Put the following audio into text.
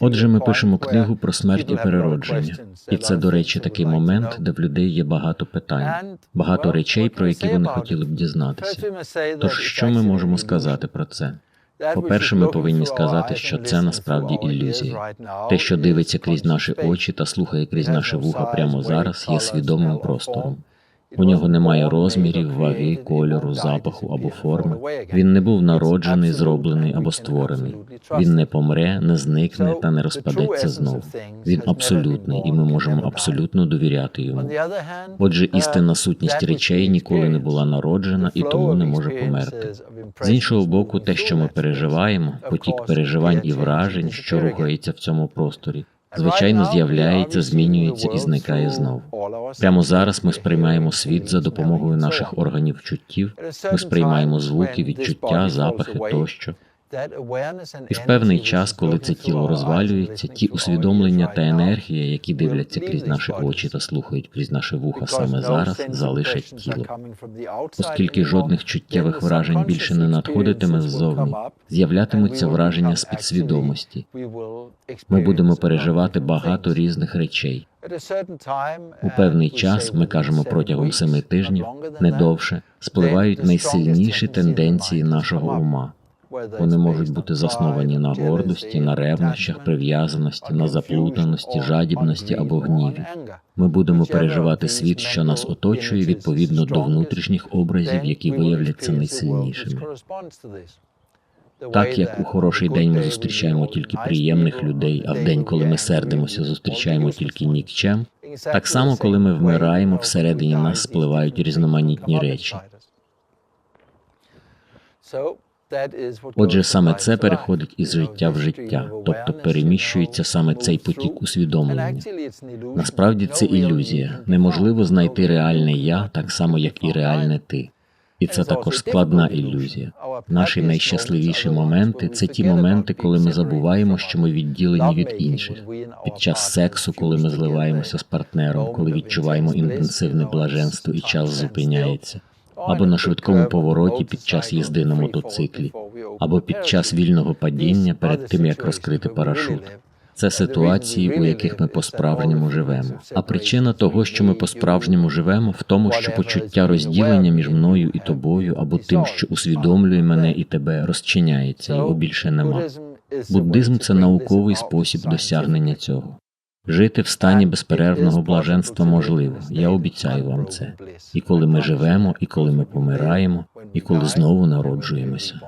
Отже, ми пишемо книгу про смерть і переродження, і це, до речі, такий момент, де в людей є багато питань, багато речей, про які вони хотіли б дізнатися. Тож що ми можемо сказати про це? По-перше, ми повинні сказати, що це насправді ілюзія. Те, що дивиться крізь наші очі та слухає крізь наші вуха прямо зараз, є свідомим простором. У нього немає розмірів, ваги, кольору, запаху або форми. Він не був народжений, зроблений або створений. Він не помре, не зникне та не розпадеться знов. Він абсолютний, і ми можемо абсолютно довіряти йому. Отже, істинна сутність речей ніколи не була народжена і тому не може померти. З іншого боку, те, що ми переживаємо, потік переживань і вражень, що рухається в цьому просторі, звичайно, з'являється, змінюється і зникає знов. Прямо зараз ми сприймаємо світ за допомогою наших органів чуттів. Ми сприймаємо звуки, відчуття, запахи тощо. І в певний час, коли це тіло розвалюється, ті усвідомлення та енергія, які дивляться крізь наші очі та слухають крізь наші вуха саме зараз, залишать тіло. Оскільки жодних чуттєвих вражень більше не надходитиме ззовні, з'являтимуться враження з підсвідомості. Ми будемо переживати багато різних речей. У певний час, ми кажемо протягом семи тижнів, не довше, спливають найсильніші тенденції нашого ума. Вони можуть бути засновані на гордості, на ревнощах, прив'язаності, на заплутаності, жадібності або гніві. Ми будемо переживати світ, що нас оточує, відповідно до внутрішніх образів, які виявляться найсильнішими. Так як у хороший день ми зустрічаємо тільки приємних людей, а в день, коли ми сердимося, зустрічаємо тільки нікчем. Так само, коли ми вмираємо, всередині нас спливають різноманітні речі. Отже, саме це переходить із життя в життя, тобто переміщується саме цей потік усвідомлення. Насправді це ілюзія. Неможливо знайти реальне я так само, як і реальне ти. І це також складна ілюзія. Наші найщасливіші моменти це ті моменти, коли ми забуваємо, що ми відділені від інших. Під час сексу, коли ми зливаємося з партнером, коли відчуваємо інтенсивне блаженство і час зупиняється, або на швидкому повороті під час їзди на мотоциклі, або під час вільного падіння перед тим як розкрити парашут. Це ситуації, у яких ми по-справжньому живемо. А причина того, що ми по-справжньому живемо, в тому, що почуття розділення між мною і тобою, або тим, що усвідомлює мене і тебе, розчиняється, його більше нема. Буддизм це науковий спосіб досягнення цього. Жити в стані безперервного блаженства можливо. Я обіцяю вам це. І коли ми живемо, і коли ми помираємо, і коли знову народжуємося.